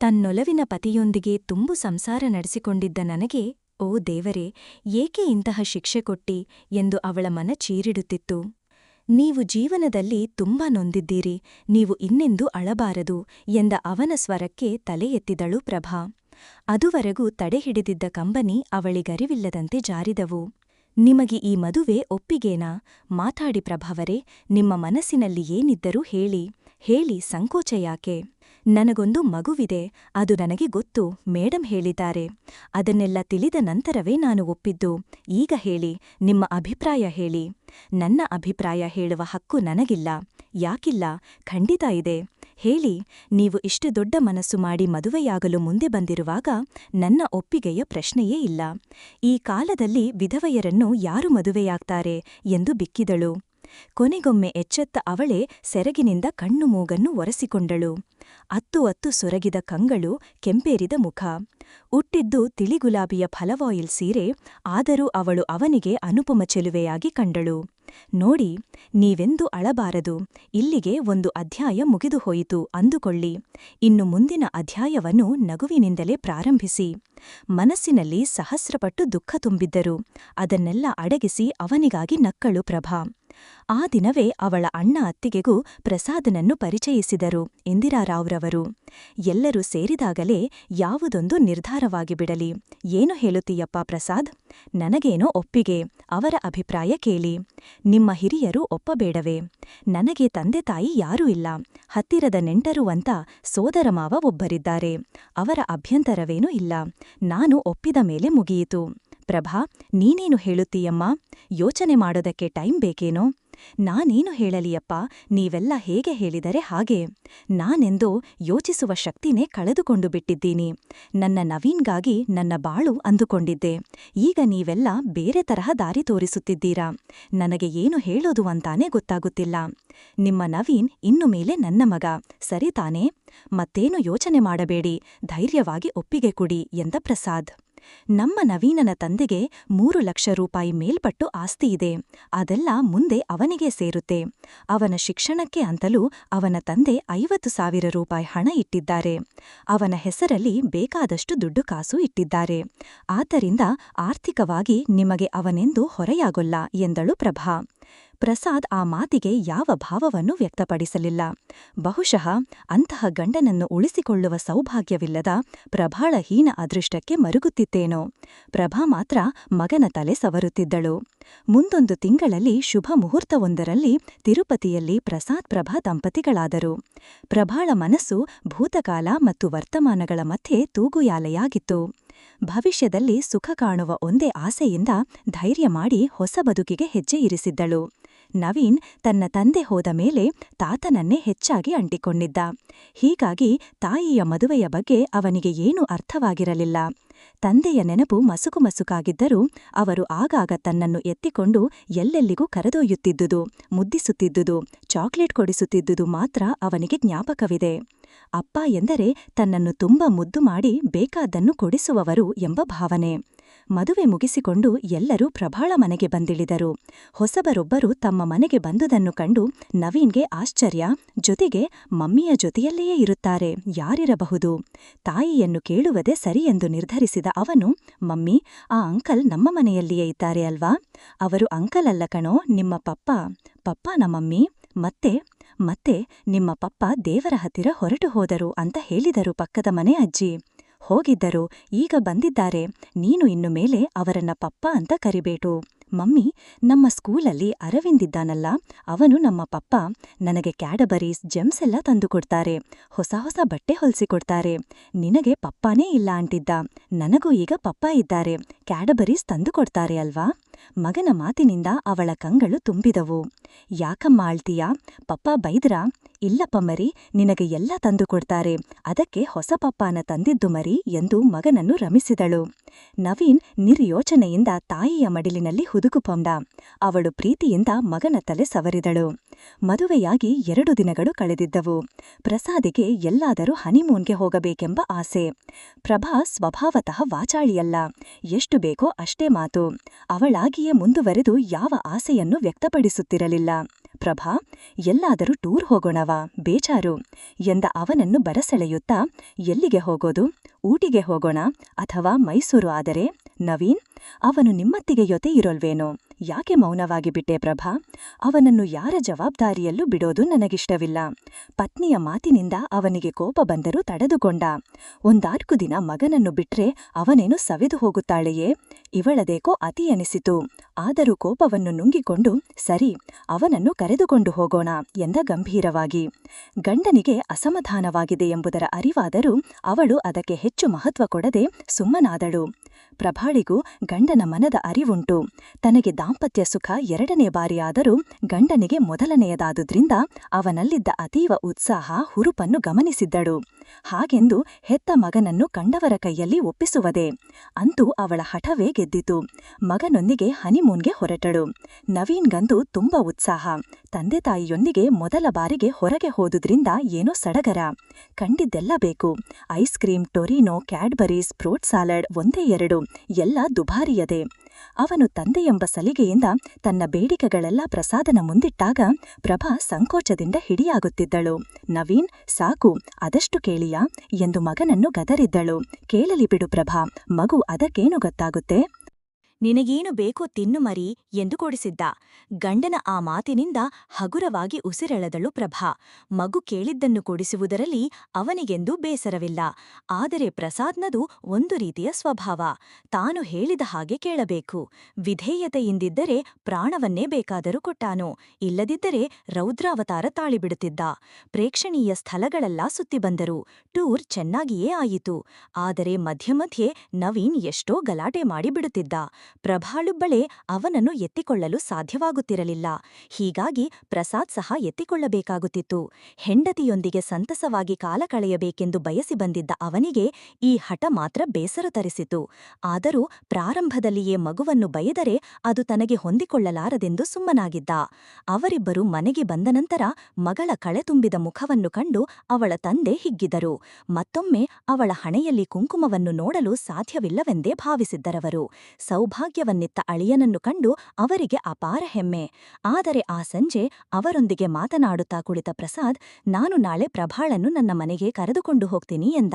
ತನ್ನೊಲವಿನ ಪತಿಯೊಂದಿಗೆ ತುಂಬು ಸಂಸಾರ ನಡೆಸಿಕೊಂಡಿದ್ದ ನನಗೆ, ಓ ದೇವರೇ, ಏಕೆ ಇಂತಹ ಶಿಕ್ಷೆ ಕೊಟ್ಟಿ ಎಂದು ಅವಳ ಮನ ಚೀರಿಡುತ್ತಿತ್ತು. ನೀವು ಜೀವನದಲ್ಲಿ ತುಂಬಾ ನೊಂದಿದ್ದೀರಿ, ನೀವು ಇನ್ನೆಂದೂ ಅಳಬಾರದು ಎಂದ ಅವನ ಸ್ವರಕ್ಕೆ ತಲೆ ಎತ್ತಿದಳು ಪ್ರಭಾ. ಅದುವರೆಗೂ ತಡೆಹಿಡಿದಿದ್ದ ಕಂಬನಿ ಅವಳಿಗರಿವಿಲ್ಲದಂತೆ ಜಾರಿದವು. ನಿಮಗೆ ಈ ಮದುವೆ ಒಪ್ಪಿಗೇನಾ? ಮಾತಾಡಿ ಪ್ರಭಾವರೇ, ನಿಮ್ಮ ಮನಸ್ಸಿನಲ್ಲಿ ಏನಿದ್ದರೂ ಹೇಳಿ ಹೇಳಿ ಸಂಕೋಚ ಯಾಕೆ? ನನಗೊಂದು ಮಗುವಿದೆ, ಅದು ನನಗೆ ಗೊತ್ತು, ಮೇಡಂ ಹೇಳಿದ್ದಾರೆ. ಅದನ್ನೆಲ್ಲ ತಿಳಿದ ನಂತರವೇ ನಾನು ಒಪ್ಪಿದ್ದು. ಈಗ ಹೇಳಿ, ನಿಮ್ಮ ಅಭಿಪ್ರಾಯ ಹೇಳಿ. ನನ್ನ ಅಭಿಪ್ರಾಯ ಹೇಳುವ ಹಕ್ಕು ನನಗಿಲ್ಲ. ಯಾಕಿಲ್ಲ? ಖಂಡಿತ ಇದೆ. ಹೇಳಿ, ನೀವು ಇಷ್ಟು ದೊಡ್ಡ ಮನಸ್ಸು ಮಾಡಿ ಮದುವೆಯಾಗಲು ಮುಂದೆ ಬಂದಿರುವಾಗ ನನ್ನ ಒಪ್ಪಿಗೆಯ ಪ್ರಶ್ನೆಯೇ ಇಲ್ಲ. ಈ ಕಾಲದಲ್ಲಿ ವಿಧವೆಯರನ್ನು ಯಾರು ಮದುವೆಯಾಗ್ತಾರೆ ಎಂದು ಬಿಕ್ಕಿದಳು. ಕೊನೆಗೊಮ್ಮೆ ಎಚ್ಚೆತ್ತ ಅವಳೇ ಸೆರಗಿನಿಂದ ಕಣ್ಣು ಮೂಗನ್ನು ಒರೆಸಿಕೊಂಡಳು. ಅತ್ತು ಅತ್ತು ಸೊರಗಿದ ಕಂಗಳು ಕೆಂಪೇರಿದ ಮುಖ. ಉಟ್ಟಿದ್ದು ತಿಳಿಗುಲಾಬಿಯ ಫಲವಾಯಿಲ್ ಸೀರೆ ಆದರೂ ಅವಳು ಅವನಿಗೆ ಅನುಪಮ ಚೆಲುವೆಯಾಗಿ ಕಂಡಳು. ನೋಡಿ, ನೀವೆಂದು ಅಳಬಾರದು. ಇಲ್ಲಿಗೆ ಒಂದು ಅಧ್ಯಾಯ ಮುಗಿದುಹೋಯಿತು ಅಂದುಕೊಳ್ಳಿ. ಇನ್ನು ಮುಂದಿನ ಅಧ್ಯಾಯವನ್ನು ನಗುವಿನಿಂದಲೇ ಪ್ರಾರಂಭಿಸಿ. ಮನಸ್ಸಿನಲ್ಲಿ ಸಹಸ್ರಪಟ್ಟು ದುಃಖ ತುಂಬಿದ್ದರು. ಅದನ್ನೆಲ್ಲ ಅಡಗಿಸಿ ಅವನಿಗಾಗಿ ನಕ್ಕಳು ಪ್ರಭಾ. ಆ ದಿನವೇ ಅವಳ ಅಣ್ಣ ಅತ್ತಿಗೆಗೂ ಪ್ರಸಾದನನ್ನು ಪರಿಚಯಿಸಿದರು ಇಂದಿರಾರಾವ್ರವರು. ಎಲ್ಲರೂ ಸೇರಿದಾಗಲೇ ಯಾವುದೊಂದು ನಿರ್ಧಾರವಾಗಿ ಬಿಡಲಿ. ಏನು ಹೇಳುತ್ತೀಯಪ್ಪ ಪ್ರಸಾದ್? ನನಗೇನೋ ಒಪ್ಪಿಗೆ. ಅವರ ಅಭಿಪ್ರಾಯ ಕೇಳಿ. ನಿಮ್ಮ ಹಿರಿಯರು ಒಪ್ಪಬೇಡವೆ. ನನಗೆ ತಂದೆ ತಾಯಿ ಯಾರೂ ಇಲ್ಲ. ಹತ್ತಿರದ ನೆಂಟರು ಅಂತ ಸೋದರ ಮಾವ ಒಬ್ಬರಿದ್ದಾರೆ. ಅವರ ಅಭ್ಯಂತರವೇನೂ ಇಲ್ಲ. ನಾನು ಒಪ್ಪಿದ ಮೇಲೆ ಮುಗಿಯಿತು. ಪ್ರಭಾ, ನೀನೇನು ಹೇಳುತ್ತೀಯಮ್ಮ? ಯೋಚನೆ ಮಾಡೋದಕ್ಕೆ ಟೈಮ್ ಬೇಕೇನೋ? ನಾನೇನು ಹೇಳಲಿಯಪ್ಪ? ನೀವೆಲ್ಲ ಹೇಗೆ ಹೇಳಿದರೆ ಹಾಗೆ. ನಾನೆಂದೋ ಯೋಚಿಸುವ ಶಕ್ತಿನೇ ಕಳೆದುಕೊಂಡು ಬಿಟ್ಟಿದ್ದೀನಿ. ನನ್ನ ನವೀನ್ಗಾಗಿ ನನ್ನ ಬಾಳು ಅಂದುಕೊಂಡಿದ್ದೆ. ಈಗ ನೀವೆಲ್ಲ ಬೇರೆ ತರಹ ದಾರಿ ತೋರಿಸುತ್ತಿದ್ದೀರಾ? ನನಗೆ ಏನು ಹೇಳೋದು ಅಂತಾನೇ ಗೊತ್ತಾಗುತ್ತಿಲ್ಲ. ನಿಮ್ಮ ನವೀನ್ ಇನ್ನು ಮೇಲೆ ನನ್ನ ಮಗ. ಸರಿ ತಾನೇ? ಮತ್ತೇನು ಯೋಚನೆ ಮಾಡಬೇಡಿ. ಧೈರ್ಯವಾಗಿ ಒಪ್ಪಿಗೆ ಕೊಡಿ ಎಂದ ಪ್ರಸಾದ್. ನಮ್ಮ ನವೀನನ ತಂದೆಗೆ ಮೂರು ಲಕ್ಷ ರೂಪಾಯಿ ಮೇಲ್ಪಟ್ಟು ಆಸ್ತಿಯಿದೆ ಅದೆಲ್ಲ ಮುಂದೆ ಅವನಿಗೆ ಸೇರುತ್ತೆ. ಅವನ ಶಿಕ್ಷಣಕ್ಕೆ ಅಂತಲೂ ಅವನ ತಂದೆ ಐವತ್ತು ಸಾವಿರ ರೂಪಾಯಿ ಹಣ ಇಟ್ಟಿದ್ದಾರೆ. ಅವನ ಹೆಸರಲ್ಲಿ ಬೇಕಾದಷ್ಟು ದುಡ್ಡು ಕಾಸು ಇಟ್ಟಿದ್ದಾರೆ. ಆದ್ದರಿಂದ ಆರ್ಥಿಕವಾಗಿ ನಿಮಗೆ ಅವನೆಂದು ಹೊರೆಯಾಗೊಲ್ಲ ಎಂದಳು ಪ್ರಭಾ. ಪ್ರಸಾದ್ ಆ ಮಾತಿಗೆ ಯಾವ ಭಾವವನ್ನು ವ್ಯಕ್ತಪಡಿಸಲಿಲ್ಲ. ಬಹುಶಃ ಅಂತಹ ಗಂಡನನ್ನು ಉಳಿಸಿಕೊಳ್ಳುವ ಸೌಭಾಗ್ಯವಿಲ್ಲದ ಪ್ರಭಾಳ ಹೀನ ಅದೃಷ್ಟಕ್ಕೆ ಮರುಗುತ್ತಿತ್ತೇನೋ. ಪ್ರಭಾ ಮಾತ್ರ ಮಗನ ತಲೆ ಸವರುತ್ತಿದ್ದಳು. ಮುಂದೊಂದು ತಿಂಗಳಲ್ಲಿ ಶುಭ ಮುಹೂರ್ತವೊಂದರಲ್ಲಿ ತಿರುಪತಿಯಲ್ಲಿ ಪ್ರಸಾದ್ ಪ್ರಭಾ ದಂಪತಿಗಳಾದರು. ಪ್ರಭಾಳ ಮನಸ್ಸು ಭೂತಕಾಲ ಮತ್ತು ವರ್ತಮಾನಗಳ ಮಧ್ಯೆ ತೂಗುಯಾಲೆಯಾಗಿತ್ತು. ಭವಿಷ್ಯದಲ್ಲಿ ಸುಖ ಕಾಣುವ ಒಂದೇ ಆಸೆಯಿಂದ ಧೈರ್ಯ ಮಾಡಿ ಹೊಸ ಬದುಕಿಗೆ ಹೆಜ್ಜೆ ಇರಿಸಿದ್ದಳು. ನವೀನ್ ತನ್ನ ತಂದೆ ಹೋದ ಮೇಲೆ ತಾತನನ್ನೇ ಹೆಚ್ಚಾಗಿ ಅಂಟಿಕೊಂಡಿದ್ದ. ಹೀಗಾಗಿ ತಾಯಿಯ ಮದುವೆಯ ಬಗ್ಗೆ ಅವನಿಗೆ ಏನೂ ಅರ್ಥವಾಗಿರಲಿಲ್ಲ. ತಂದೆಯ ನೆನಪು ಮಸುಕು ಮಸುಕಾಗಿದ್ದರೂ ಅವರು ಆಗಾಗ ತನ್ನನ್ನು ಎತ್ತಿಕೊಂಡು ಎಲ್ಲೆಲ್ಲಿಗೂ ಕರೆದೊಯ್ಯುತ್ತಿದ್ದುದು, ಮುದ್ದಿಸುತ್ತಿದ್ದುದು, ಚಾಕ್ಲೇಟ್ ಕೊಡಿಸುತ್ತಿದ್ದುದು ಮಾತ್ರ ಅವನಿಗೆ ಜ್ಞಾಪಕವಿದೆ. ಅಪ್ಪ ಎಂದರೆ ತನ್ನನ್ನು ತುಂಬ ಮುದ್ದು ಮಾಡಿ ಬೇಕಾದ್ದನ್ನು ಕೊಡಿಸುವವರು ಎಂಬ ಭಾವನೆ. ಮದುವೆ ಮುಗಿಸಿಕೊಂಡು ಎಲ್ಲರೂ ಪ್ರಭಾಳ ಮನೆಗೆ ಬಂದಿಳಿದರು. ಹೊಸಬರೊಬ್ಬರು ತಮ್ಮ ಮನೆಗೆ ಬಂದುದನ್ನು ಕಂಡು ನವೀನ್ಗೆ ಆಶ್ಚರ್ಯ. ಜೊತೆಗೆ ಮಮ್ಮಿಯ ಜೊತೆಯಲ್ಲಿಯೇ ಇರುತ್ತಾರೆ. ಯಾರಿರಬಹುದು? ತಾಯಿಯನ್ನು ಕೇಳುವುದೇ ಸರಿಯೆಂದು ನಿರ್ಧರಿಸಿದ ಅವನು, ಮಮ್ಮಿ, ಆ ಅಂಕಲ್ ನಮ್ಮ ಮನೆಯಲ್ಲಿಯೇ ಇದ್ದಾರೆ ಅಲ್ವಾ? ಅವರು ಅಂಕಲ್ ಅಲ್ಲ ಕಣೋ, ನಿಮ್ಮ ಪಪ್ಪ. ಪಪ್ಪನ ಮಮ್ಮಿ. ಮತ್ತೆ ಮತ್ತೆ ನಿಮ್ಮ ಪಪ್ಪ ದೇವರ ಹತ್ತಿರ ಹೊರಟು ಹೋದರು ಅಂತ ಹೇಳಿದರು ಪಕ್ಕದ ಮನೆ ಅಜ್ಜಿ. ಹೋಗಿದ್ದರು. ಈಗ ಬಂದಿದ್ದಾರೆ. ನೀನು ಇನ್ನು ಮೇಲೆ ಅವರನ್ನ ಪಪ್ಪ ಅಂತ ಕರಿಬೇಟು. ಮಮ್ಮಿ, ನಮ್ಮ ಸ್ಕೂಲಲ್ಲಿ ಅರವಿಂದಿದ್ದಾನಲ್ಲ ಅವನು ನಮ್ಮ ಪಪ್ಪ. ನನಗೆ ಕ್ಯಾಡಬರೀಸ್, ಜೆಮ್ಸ್ ಎಲ್ಲ ತಂದುಕೊಡ್ತಾರೆ ಹೊಸ ಹೊಸ ಬಟ್ಟೆ ಹೊಲಿಸಿಕೊಡ್ತಾರೆ ನಿನಗೆ ಪಪ್ಪಾನೇ ಇಲ್ಲ ಅಂಟಿದ್ದ ನನಗೂ ಈಗ ಪಪ್ಪ ಇದ್ದಾರೆ. ಕ್ಯಾಡಬರೀಸ್ ತಂದುಕೊಡ್ತಾರೆ ಅಲ್ವಾ? ಮಗನ ಮಾತಿನಿಂದ ಅವಳ ಕಂಗಳು ತುಂಬಿದವು. ಯಾಕಮ್ಮ ಆಳ್ತೀಯಾ? ಪಪ್ಪ ಬೈದ್ರಾ? ಇಲ್ಲಪ್ಪ ಮರಿ, ನಿನಗೆ ಎಲ್ಲ ತಂದುಕೊಡ್ತಾರೆ ಅದಕ್ಕೆ ಹೊಸ ಪಪ್ಪಾನ ತಂದಿದ್ದು ಮರಿ ಎಂದು ಮಗನನ್ನು ರಮಿಸಿದಳು. ನವೀನ್ ನಿರ್ಯೋಚನೆಯಿಂದ ತಾಯಿಯ ಮಡಿಲಿನಲ್ಲಿ ಹುದುಗುಪೊಂಡ ಅವಳು ಪ್ರೀತಿಯಿಂದ ಮಗನ ತಲೆ ಸವರಿದಳು. ಮದುವೆಯಾಗಿ ಎರಡು ದಿನಗಳು ಕಳೆದಿದ್ದವು. ಪ್ರಸಾದಿಗೆ ಎಲ್ಲಾದರೂ ಹನಿಮೂನ್ಗೆ ಹೋಗಬೇಕೆಂಬ ಆಸೆ. ಪ್ರಭಾ ಸ್ವಭಾವತಃ ವಾಚಾಳಿಯಲ್ಲ. ಎಷ್ಟು ಬೇಕೋ ಅಷ್ಟೇ ಮಾತು. ಅವಳಾಗಿಯೇ ಮುಂದುವರೆದು ಯಾವ ಆಸೆಯನ್ನು ವ್ಯಕ್ತಪಡಿಸುತ್ತಿರಲಿಲ್ಲ. ಪ್ರಭಾ, ಎಲ್ಲಾದರೂ ಟೂರ್ ಹೋಗೋಣವಾ? ಬೇಜಾರು. ಎಂದ ಅವನನ್ನು ಬರಸೆಳೆಯುತ್ತಾ, ಎಲ್ಲಿಗೆ ಹೋಗೋದು? ಊಟಿಗೆ ಹೋಗೋಣ? ಅಥವಾ ಮೈಸೂರು ಆದರೆ? ನವೀನ್, ಅವನು ನಿಮ್ಮತ್ತಿಗೆ ಜೊತೆ ಇರೋಲ್ವೇನೋ? ಯಾಕೆ ಮೌನವಾಗಿ ಬಿಟ್ಟೆ ಪ್ರಭಾ? ಅವನನ್ನು ಯಾರ ಜವಾಬ್ದಾರಿಯಲ್ಲೂ ಬಿಡೋದು ನನಗಿಷ್ಟವಿಲ್ಲ. ಪತ್ನಿಯ ಮಾತಿನಿಂದ ಅವನಿಗೆ ಕೋಪ ಬಂದರೂ ತಡೆದುಕೊಂಡ. ಒಂದಾರ್ಕು ದಿನ ಮಗನನ್ನು ಬಿಟ್ರೆ ಅವನೇನು ಸವೆದು ಹೋಗುತ್ತಾಳೆಯೇ? ಇವಳದೇಕೋ ಅತಿ ಎನಿಸಿತು. ಆದರೂ ಕೋಪವನ್ನು ನುಂಗಿಕೊಂಡು, ಸರಿ, ಅವನನ್ನು ಕರೆದುಕೊಂಡು ಹೋಗೋಣ ಎಂದ ಗಂಭೀರವಾಗಿ. ಗಂಡನಿಗೆ ಅಸಮಾಧಾನವಾಗಿದೆ ಎಂಬುದರ ಅರಿವಾದರೂ ಅವಳು ಅದಕ್ಕೆ ಹೆಚ್ಚು ಮಹತ್ವ ಕೊಡದೆ ಸುಮ್ಮನಾದಳು. ಪ್ರಭಾಳಿಗೂ ಗಂಡನ ಮನದ ಅರಿವುಂಟು. ತನಗೆ ದಾಂಪತ್ಯ ಸುಖ ಎರಡನೇ ಬಾರಿಯಾದರೂ ಗಂಡನಿಗೆ ಮೊದಲನೆಯದಾದುದ್ರಿಂದ ಅವನಲ್ಲಿದ್ದ ಅತೀವ ಉತ್ಸಾಹ, ಹುರುಪನ್ನು ಗಮನಿಸಿದ್ದಳು. ಹಾಗೆಂದು ಹೆತ್ತ ಮಗನನ್ನು ಕಂಡವರ ಕೈಯಲ್ಲಿ ಒಪ್ಪಿಸುವದೆ. ಅಂತೂ ಅವಳ ಹಠವೇ ಗೆದ್ದಿತು. ಮಗನೊಂದಿಗೆ ಹನಿಮೂನ್ಗೆ ಹೊರಟಳು. ನವೀನ್ಗಂತೂ ತುಂಬ ಉತ್ಸಾಹ. ತಂದೆ ತಾಯಿಯೊಂದಿಗೆ ಮೊದಲ ಬಾರಿಗೆ ಹೊರಗೆ ಹೋದುದ್ರಿಂದ ಏನೋ ಸಡಗರ. ಕಂಡಿದ್ದೆಲ್ಲ ಬೇಕು. Ice cream Torino, Cadbury's, fruit salad ಒಂದೇ ಎರಡು. ಎಲ್ಲ ದುಬಾರಿಯದೆ. ಅವನು ತಂದೆಯೆಂಬ ಸಲಿಗೆಯಿಂದ ತನ್ನ ಬೇಡಿಕೆಗಳೆಲ್ಲ ಪ್ರಸಾದನ ಮುಂದಿಟ್ಟಾಗ ಪ್ರಭಾ ಸಂಕೋಚದಿಂದ ಹಿಡಿಯಾಗುತ್ತಿದ್ದಳು. ನವೀನ್, ಸಾಕು, ಅದಷ್ಟು ಕೇಳಿಯಾ? ಎಂದು ಮಗನನ್ನು ಗದರಿದ್ದಳು. ಕೇಳಲಿ ಬಿಡು ಪ್ರಭಾ, ಮಗು ಅದಕ್ಕೇನು ಗೊತ್ತಾಗುತ್ತೆ? ನಿನಗೇನು ಬೇಕೋ ತಿನ್ನು ಮರಿ ಎಂದು ಕೊಡಿಸಿದ್ದ. ಗಂಡನ ಆ ಮಾತಿನಿಂದ ಹಗುರವಾಗಿ ಉಸಿರೆಳೆದಳು ಪ್ರಭಾ. ಮಗು ಕೇಳಿದ್ದನ್ನು ಕೊಡಿಸುವುದರಲ್ಲಿ ಅವನಿಗೆಂದೂ ಬೇಸರವಿಲ್ಲ. ಆದರೆ ಪ್ರಸಾದ್ನದು ಒಂದು ರೀತಿಯ ಸ್ವಭಾವ. ತಾನು ಹೇಳಿದ ಹಾಗೆ ಕೇಳಬೇಕು. ವಿಧೇಯತೆಯಿಂದಿದ್ದರೆ ಪ್ರಾಣವನ್ನೇ ಬೇಕಾದರೂ ಕೊಟ್ಟಾನು. ಇಲ್ಲದಿದ್ದರೆ ರೌದ್ರಾವತಾರ ತಾಳಿಬಿಡುತ್ತಿದ್ದ. ಪ್ರೇಕ್ಷಣೀಯ ಸ್ಥಳಗಳೆಲ್ಲ ಸುತ್ತಿಬಂದರು ಟೂರ್ ಚೆನ್ನಾಗಿಯೇ ಆಯಿತು. ಆದರೆ ಮಧ್ಯ ಮಧ್ಯೆ ನವೀನ್ ಎಷ್ಟೋ ಗಲಾಟೆ ಮಾಡಿಬಿಡುತ್ತಿದ್ದ. ಪ್ರಭಾಳುಬ್ಬಳೆ ಅವನನ್ನು ಎತ್ತಿಕೊಳ್ಳಲು ಸಾಧ್ಯವಾಗುತ್ತಿರಲಿಲ್ಲ. ಹೀಗಾಗಿ ಪ್ರಸಾದ್ ಸಹ ಎತ್ತಿಕೊಳ್ಳಬೇಕಾಗುತ್ತಿತ್ತು. ಹೆಂಡತಿಯೊಂದಿಗೆ ಸಂತಸವಾಗಿ ಕಾಲ ಕಳೆಯಬೇಕೆಂದು ಬಯಸಿ ಬಂದಿದ್ದ ಅವನಿಗೆ ಈ ಹಠ ಮಾತ್ರ ಬೇಸರ ತರಿಸಿತು. ಆದರೂ ಪ್ರಾರಂಭದಲ್ಲಿಯೇ ಮಗುವನ್ನು ಬಯದರೆ ಅದು ತನಗೆ ಹೊಂದಿಕೊಳ್ಳಲಾರದೆಂದು ಸುಮ್ಮನಾಗಿದ್ದ. ಅವರಿಬ್ಬರು ಮನೆಗೆ ಬಂದ ನಂತರ ಮಗಳ ಕಳೆತುಂಬಿದ ಮುಖವನ್ನು ಕಂಡು ಅವಳ ತಂದೆ ಹಿಗ್ಗಿದರು. ಮತ್ತೊಮ್ಮೆ ಅವಳ ಹಣೆಯಲ್ಲಿ ಕುಂಕುಮವನ್ನು ನೋಡಲು ಸಾಧ್ಯವಿಲ್ಲವೆಂದೇ ಭಾವಿಸಿದ್ದರವರು. ಸೌಭಾಗ್ಯವನ್ನಿತ್ತ ಅಳಿಯನನ್ನು ಕಂಡು ಅವರಿಗೆ ಅಪಾರ ಹೆಮ್ಮೆ. ಆದರೆ ಆ ಸಂಜೆ ಅವರೊಂದಿಗೆ ಮಾತನಾಡುತ್ತಾ ಕುಳಿತ ಪ್ರಸಾದ್, ನಾನು ನಾಳೆ ಪ್ರಭಾಳನ್ನು ನನ್ನ ಮನೆಗೆ ಕರೆದುಕೊಂಡು ಹೋಗ್ತೀನಿ ಎಂದ.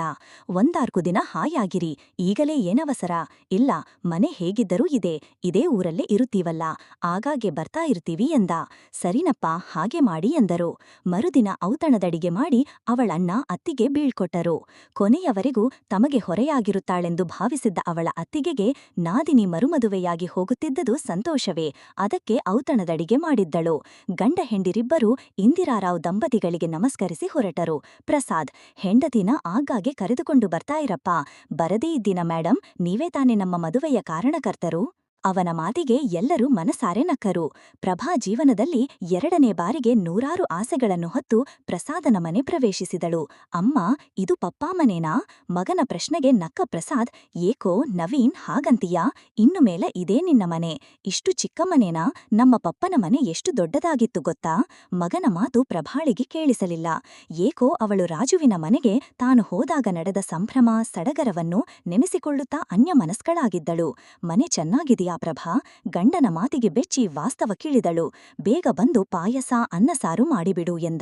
ಒಂದಾರ್ಕು ದಿನ ಹಾಯಾಗಿರಿ, ಈಗಲೇ ಏನವಸರ? ಇಲ್ಲ, ಮನೆ ಹೇಗಿದ್ದರೂ ಇದೆ, ಇದೇ ಊರಲ್ಲೇ ಇರುತ್ತೀವಲ್ಲ, ಆಗಾಗ್ಗೆ ಬರ್ತಾ ಇರ್ತೀವಿ ಎಂದ. ಸರಿನಪ್ಪ, ಹಾಗೆ ಮಾಡಿ ಎಂದರು. ಮರುದಿನ ಔತಣದಡಿಗೆ ಮಾಡಿ ಅವಳಣ್ಣ ಅತ್ತಿಗೆ ಬೀಳ್ಕೊಟ್ಟರು. ಕೊನೆಯವರೆಗೂ ತಮಗೆ ಹೊರೆಯಾಗಿರುತ್ತಾಳೆಂದು ಭಾವಿಸಿದ್ದ ಅವಳ ಅತ್ತಿಗೆಗೆ ನಾದಿನಿ ಮರುಮದುವೆಯಾಗಿ ಹೋಗುತ್ತಿದ್ದುದು ಸಂತೋಷವೇ. ಅದಕ್ಕೆ ಔತಣದಡಿಗೆ ಮಾಡಿದ್ದಳು. ಗಂಡ ಹೆಂಡಿರಿಬ್ಬರೂ ಇಂದಿರಾರಾವ್ ದಂಪತಿಗಳಿಗೆ ನಮಸ್ಕರಿಸಿ ಹೊರಟರು. ಪ್ರಸಾದ್, ಹೆಂಡತಿನ ಆಗಾಗ್ಗೆ ಕರೆದುಕೊಂಡು ಬರ್ತಾ ಇರಪ್ಪ. ಬರದೇ ಇದ್ದೀನ, ಮೇಡಂ. ನೀವೇ ತಾನೇ ನಮ್ಮ ಮದುವೆಯ ಕಾರಣಕರ್ತರು? ಅವನ ಮಾತಿಗೆ ಎಲ್ಲರೂ ಮನಸಾರೆ ನಕ್ಕರು. ಪ್ರಭಾ ಜೀವನದಲ್ಲಿ ಎರಡನೇ ಬಾರಿಗೆ ನೂರಾರು ಆಸೆಗಳನ್ನು ಹೊತ್ತು ಪ್ರಸಾದನ ಮನೆ ಪ್ರವೇಶಿಸಿದಳು. ಅಮ್ಮ, ಇದು ಪಪ್ಪಾ ಮನೇನಾ? ಮಗನ ಪ್ರಶ್ನೆಗೆ ನಕ್ಕ ಪ್ರಸಾದ್, ಏಕೋ, ನವೀನ್, ಹಾಗಂತೀಯಾ? ಇನ್ನು ಮೇಲೆ ಇದೇ ನಿನ್ನ ಮನೆ. ಇಷ್ಟು ಚಿಕ್ಕ ಮನೇನಾ? ನಮ್ಮ ಪಪ್ಪನ ಮನೆ ಎಷ್ಟು ದೊಡ್ಡದಾಗಿತ್ತು ಗೊತ್ತಾ? ಮಗನ ಮಾತು ಪ್ರಭಾಳಿಗೆ ಕೇಳಿಸಲಿಲ್ಲ. ಏಕೋ, ಅವಳು ರಾಜುವಿನ ಮನೆಗೆ ತಾನು ಹೋದಾಗ ನಡೆದ ಸಂಭ್ರಮ, ಸಡಗರವನ್ನು ನೆನೆಸಿಕೊಳ್ಳುತ್ತಾ ಅನ್ಯಮನಸ್ಕಳಾಗಿದ್ದಳು. ಮನೆ ಚೆನ್ನಾಗಿದೆಯಾ? ಪ್ರಭಾ ಗಂಡನ ಮಾತಿಗೆ ಬೆಚ್ಚಿ ವಾಸ್ತವ ಕೇಳಿದಳು. ಬೇಗ ಬಂದು ಪಾಯಸ ಅನ್ನಸಾರು ಮಾಡಿಬಿಡು ಎಂದ.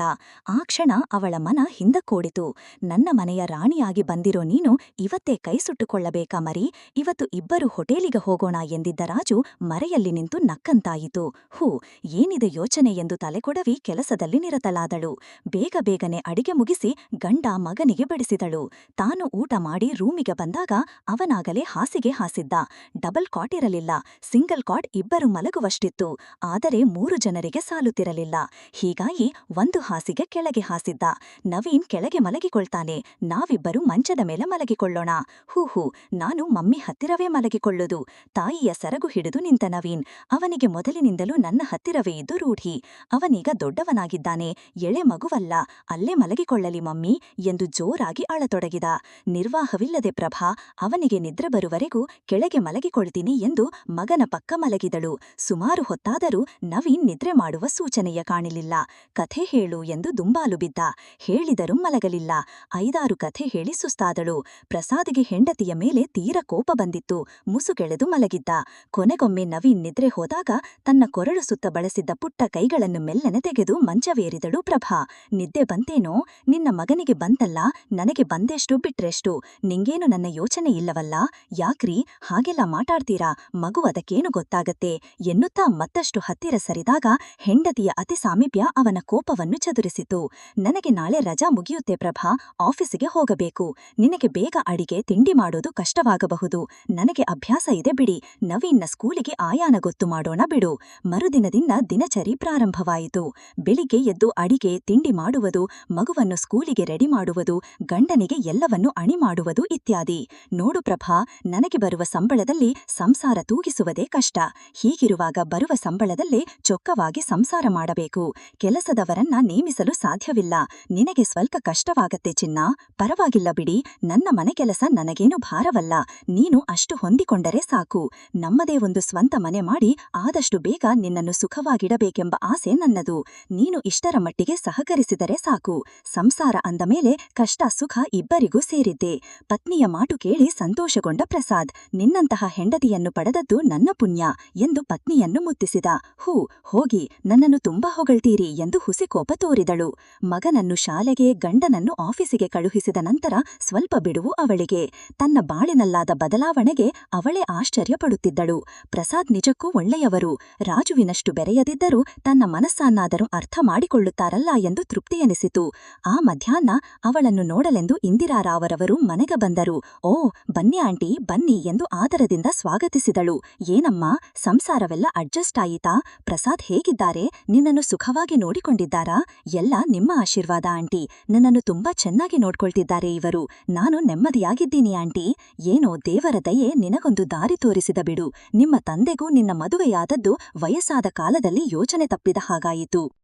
ಆ ಕ್ಷಣ ಅವಳ ಮನ ಹಿಂದಕ್ಕೋಡಿತು. ನನ್ನ ಮನೆಯ ರಾಣಿಯಾಗಿ ಬಂದಿರೋ ನೀನು ಇವತ್ತೇ ಕೈ ಸುಟ್ಟುಕೊಳ್ಳಬೇಕಾ ಮರಿ? ಇವತ್ತು ಇಬ್ಬರು ಹೋಟೇಲಿಗೆ ಹೋಗೋಣ ಎಂದಿದ್ದ ರಾಜು ಮರೆಯಲ್ಲಿ ನಿಂತು ನಕ್ಕಂತಾಯಿತು. ಹೂ, ಏನಿದೆ ಯೋಚನೆ ಎಂದು ತಲೆಕೊಡವಿ ಕೆಲಸದಲ್ಲಿ ನಿರತಲಾದಳು ಬೇಗ ಬೇಗನೆ ಅಡಿಗೆ ಮುಗಿಸಿ ಗಂಡ ಮಗನಿಗೆ ಬಡಿಸಿದಳು. ತಾನು ಊಟ ಮಾಡಿ ರೂಮಿಗೆ ಬಂದಾಗ ಅವನಾಗಲೇ ಹಾಸಿಗೆ ಹಾಸಿದ್ದ. ಡಬಲ್ ಕಾಟ್ ಇರಲಿಲ್ಲ. ಸಿಂಗಲ್ ಕಾಟ್ ಇಬ್ಬರು ಮಲಗುವಷ್ಟಿತ್ತು. ಆದರೆ ಮೂರು ಜನರಿಗೆ ಸಾಲುತ್ತಿರಲಿಲ್ಲ. ಹೀಗಾಗಿ ಒಂದು ಹಾಸಿಗೆ ಕೆಳಗೆ ಹಾಸಿದ್ದ. ನವೀನ್ ಕೆಳಗೆ ಮಲಗಿಕೊಳ್ತಾನೆ. ನಾವಿಬ್ಬರು ಮಂಚದ ಮೇಲೆ ಮಲಗಿಕೊಳ್ಳೋಣ. ಹೂ ಹೂ, ನಾನು ಮಮ್ಮಿ ಹತ್ತಿರವೇ ಮಲಗಿಕೊಳ್ಳುದು. ತಾಯಿಯ ಸರಗು ಹಿಡಿದು ನಿಂತ ನವೀನ್. ಅವನಿಗೆ ಮೊದಲಿನಿಂದಲೂ ನನ್ನ ಹತ್ತಿರವೇ ಇದ್ದು ರೂಢಿ. ಅವನೀಗ ದೊಡ್ಡವನಾಗಿದ್ದಾನೆ. ಎಳೆ ಮಗುವಲ್ಲ. ಅಲ್ಲೇ ಮಲಗಿಕೊಳ್ಳಲಿ ಮಮ್ಮಿ ಎಂದು ಜೋರಾಗಿ ಅಳತೊಡಗಿದ. ನಿರ್ವಾಹವಿಲ್ಲದೆ ಪ್ರಭಾ, ಅವನಿಗೆ ನಿದ್ರೆ ಬರುವರೆಗೂ ಕೆಳಗೆ ಮಲಗಿಕೊಳ್ತೀನಿ ಎಂದು ಮಗನ ಪಕ್ಕ ಮಲಗಿದಳು. ಸುಮಾರು ಹೊತ್ತಾದರೂ ನವೀನ್ ನಿದ್ರೆ ಮಾಡುವ ಸೂಚನೆಯ ಕಾಣಲಿಲ್ಲ. ಕಥೆ ಹೇಳು ಎಂದು ದುಂಬಾಲು ಬಿದ್ದ. ಹೇಳಿದರೂ ಮಲಗಲಿಲ್ಲ. ಐದಾರು ಕಥೆ ಹೇಳಿ ಸುಸ್ತಾದಳು. ಪ್ರಸಾದ್ಗೆ ಹೆಂಡತಿಯ ಮೇಲೆ ತೀರ ಕೋಪ ಬಂದಿತ್ತು. ಮುಸುಗೆಳೆದು ಮಲಗಿದ್ದ. ಕೊನೆಗೊಮ್ಮೆ ನವೀನ್ ನಿದ್ರೆ ಹೋದಾಗ ತನ್ನ ಕೊರಳು ಸುತ್ತ ಬಳಸಿದ್ದ ಪುಟ್ಟ ಕೈಗಳನ್ನು ಮೆಲ್ಲನೆ ತೆಗೆದು ಮಂಚವೇರಿದಳು ಪ್ರಭಾ. ನಿದ್ದೆ ಬಂತೇನೋ? ನಿನ್ನ ಮಗನಿಗೆ ಬಂತಲ್ಲ? ನನಗೆ ಬಂದೆಷ್ಟು ಬಿಟ್ರೆಷ್ಟು? ನಿಂಗೇನು ನನ್ನ ಯೋಚನೆ ಇಲ್ಲವಲ್ಲ? ಯಾಕ್ರಿ? ಹಾಗೆಲ್ಲ ಮಾತಾಡ್ತೀರಾ? ಮಗು ಅದಕ್ಕೇನು ಗೊತ್ತಾಗತ್ತೆ? ಎನ್ನುತ್ತಾ ಮತ್ತಷ್ಟು ಹತ್ತಿರ ಸರಿದಾಗ ಹೆಂಡತಿಯ ಅತಿ ಸಾಮೀಪ್ಯ ಅವನ ಕೋಪವನ್ನು ಚದುರಿಸಿತು. ನನಗೆ ನಾಳೆ ರಜಾ ಮುಗಿಯುತ್ತೆ ಪ್ರಭಾ, ಆಫೀಸಿಗೆ ಹೋಗಬೇಕು. ನಿನಗೆ ಬೇಗ ಅಡಿಗೆ, ತಿಂಡಿ ಮಾಡೋದು ಕಷ್ಟವಾಗಬಹುದು. ನನಗೆ ಅಭ್ಯಾಸ ಇದೆ ಬಿಡಿ. ನವೀನ್ನ ಸ್ಕೂಲಿಗೆ ಆಯಾನ ಗೊತ್ತು ಮಾಡೋಣ ಬಿಡು. ಮರುದಿನದಿಂದ ದಿನಚರಿ ಪ್ರಾರಂಭವಾಯಿತು. ಬೆಳಿಗ್ಗೆ ಎದ್ದು ಅಡಿಗೆ, ತಿಂಡಿ ಮಾಡುವುದು, ಮಗುವನ್ನು ಸ್ಕೂಲಿಗೆ ರೆಡಿ ಮಾಡುವುದು, ಗಂಡನಿಗೆ ಎಲ್ಲವನ್ನೂ ಅಣಿ ಮಾಡುವುದು ಇತ್ಯಾದಿ. ನೋಡು ಪ್ರಭಾ, ನನಗೆ ಬರುವ ಸಂಬಳದಲ್ಲಿ ಸಂಸಾರ ತೂಗಿಸುವುದೇ ಕಷ್ಟ. ಹೀಗಿರುವಾಗ ಬರುವ ಸಂಬಳದಲ್ಲೇ ಚೊಕ್ಕವಾಗಿ ಸಂಸಾರ ಮಾಡಬೇಕು. ಕೆಲಸದವರನ್ನ ನೇಮಿಸಲು ಸಾಧ್ಯವಿಲ್ಲ. ನಿನಗೆ ಸ್ವಲ್ಪ ಕಷ್ಟವಾಗತ್ತೆ ಚಿನ್ನ. ಪರವಾಗಿಲ್ಲ ಬಿಡಿ. ನನ್ನ ಮನೆ ಕೆಲಸ ನನಗೇನು ಭಾರವಲ್ಲ. ನೀನು ಅಷ್ಟು ಹೊಂದಿಕೊಂಡರೆ ಸಾಕು. ನಮ್ಮದೇ ಒಂದು ಸ್ವಂತ ಮನೆ ಮಾಡಿ ಆದಷ್ಟು ಬೇಗ ನಿನ್ನನ್ನು ಸುಖವಾಗಿಡಬೇಕೆಂಬ ಆಸೆ ನನ್ನದು. ನೀನು ಇಷ್ಟರ ಮಟ್ಟಿಗೆ ಸಹಕರಿಸಿದರೆ ಸಾಕು. ಸಂಸಾರ ಅಂದ ಮೇಲೆ ಕಷ್ಟ, ಸುಖ ಇಬ್ಬರಿಗೂ ಸೇರಿದ್ದೆ. ಪತ್ನಿಯ ಮಾತು ಕೇಳಿ ಸಂತೋಷಗೊಂಡ ಪ್ರಸಾದ್. ನಿನ್ನಂತಹ ಹೆಂಡತಿಯನ್ನು ಪಡೆದದ್ದು ನನ್ನ ಪುಣ್ಯ ಎಂದು ಪತ್ನಿಯನ್ನು ಮುತ್ತಿಸಿದ. ಹೂ, ಹೋಗಿ, ನನ್ನನ್ನು ತುಂಬಾ ಹೊಗಳ್ತೀರಿ ಎಂದು ಹುಸಿಕೋಪ ತೋರಿದಳು. ಮಗನನ್ನು ಶಾಲೆಗೆ, ಗಂಡನನ್ನು ಆಫೀಸಿಗೆ ಕಳುಹಿಸಿದ ನಂತರ ಸ್ವಲ್ಪ ಬಿಡುವು ಅವಳಿಗೆ. ತನ್ನ ಬಾಳಿನಲ್ಲಾದ ಬದಲಾವಣೆಗೆ ಅವಳೇ ಆಶ್ಚರ್ಯಪಡುತ್ತಿದ್ದಳು. ಪ್ರಸಾದ್ ನಿಜಕ್ಕೂ ಒಳ್ಳೆಯವರು. ರಾಜುವಿನಷ್ಟು ಬೆರೆಯದಿದ್ದರೂ ತನ್ನ ಮನಸ್ಸನ್ನಾದರೂ ಅರ್ಥ ಮಾಡಿಕೊಳ್ಳುತ್ತಾರಲ್ಲ ಎಂದು ತೃಪ್ತಿಯೆನಿಸಿತು ಆ ಮಧ್ಯಾಹ್ನ ಅವಳನ್ನು ನೋಡಲೆಂದು ಇಂದಿರಾರಾವರವರು ಮನೆಗೆ ಬಂದರು. ಓ, ಬನ್ನಿ ಆಂಟಿ, ಬನ್ನಿ ಎಂದು ಆದರದಿಂದ ಸ್ವಾಗತಿಸಿದಳು. ಏನಮ್ಮ, ಸಂಸಾರವೆಲ್ಲ ಅಡ್ಜಸ್ಟ್ ಆಯಿತಾ? ಪ್ರಸಾದ್ ಹೇಗಿದ್ದಾರೆ? ನಿನ್ನನ್ನು ಸುಖವಾಗಿ ನೋಡಿಕೊಂಡಿದ್ದಾರಾ? ಎಲ್ಲ ನಿಮ್ಮ ಆಶೀರ್ವಾದ ಆಂಟಿ. ನನ್ನನ್ನು ತುಂಬಾ ಚೆನ್ನಾಗಿ ನೋಡ್ಕೊಳ್ತಿದ್ದಾರೆ ಇವರು. ನಾನು ನೆಮ್ಮದಿಯಾಗಿದ್ದೀನಿ ಆಂಟಿ. ಏನೋ ದೇವರ ದಯೆ ನಿನಗೊಂದು ದಾರಿ ತೋರಿಸಿದ ಬಿಡು. ನಿಮ್ಮ ತಂದೆಗೂ ನಿನ್ನ ಮದುವೆಯಾದದ್ದು ವಯಸ್ಸಾದ ಕಾಲದಲ್ಲಿ ಯೋಚನೆ ತಪ್ಪಿದ ಹಾಗಾಯಿತು.